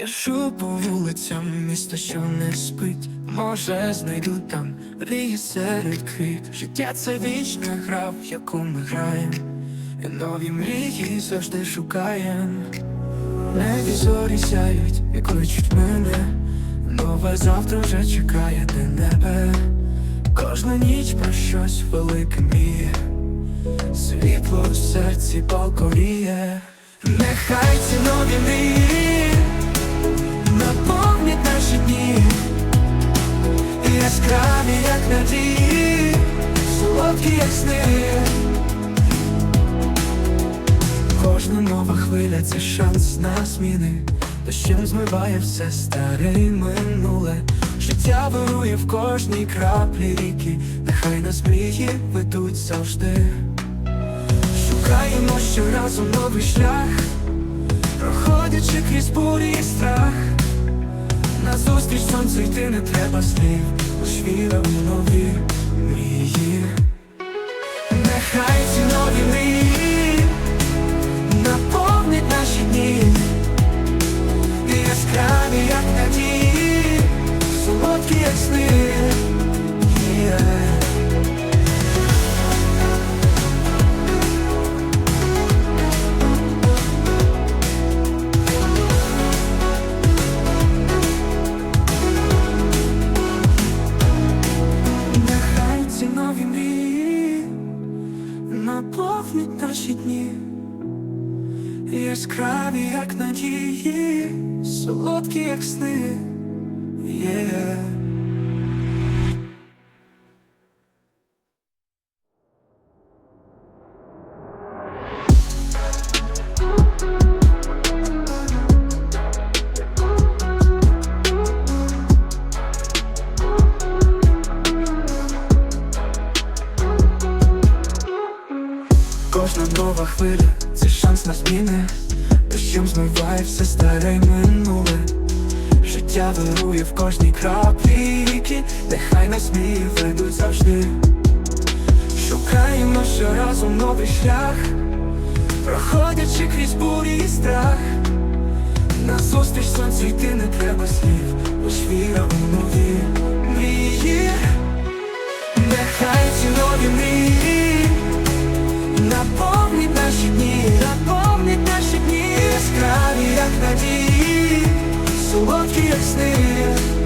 Біжу по вулицям, місто, що не спить, може знайду там мрії серед квіт. Життя це вічна гра, в яку ми граєм, і нові мрії завжди шукаєм. Небі зорі сяють і кличуть мене, нове завтра вже чекає де небе. Кожна ніч про щось велике міє, світло в серці полковіє. Нехай ці нові мрії яскраві, як надії, солодкі, як сни. Кожна нова хвиля це шанс на зміни, дощем змиває все старе і минуле. Життя вирує в кожній краплі ріки, нехай нас мрії ведуть завжди. Шукаємо щоразу новий шлях, проходячи крізь бурі і страх. Назустріч сонцю йти не треба слів, лиш віра в нові мрії. Нехай ці нові мрії наповнять наші дні, яскраві, як надії, солодкі, як сни. Наповнять наші дні, яскраві, як надії, солодкі, як сни. Yeah. Кожна нова хвиля це шанс на зміни, дощем змиває все старе минуле. Життя вирує в кожній краплі ріки, нехай нас мрії ведуть завжди. Шукаємо щоразу новий шлях, проходячи крізь бурі і страх. Назустріч сонцю йти не треба слів, лиш віра у нові мрії. Нехай ці яскраві, як надії, солодкі, як сни.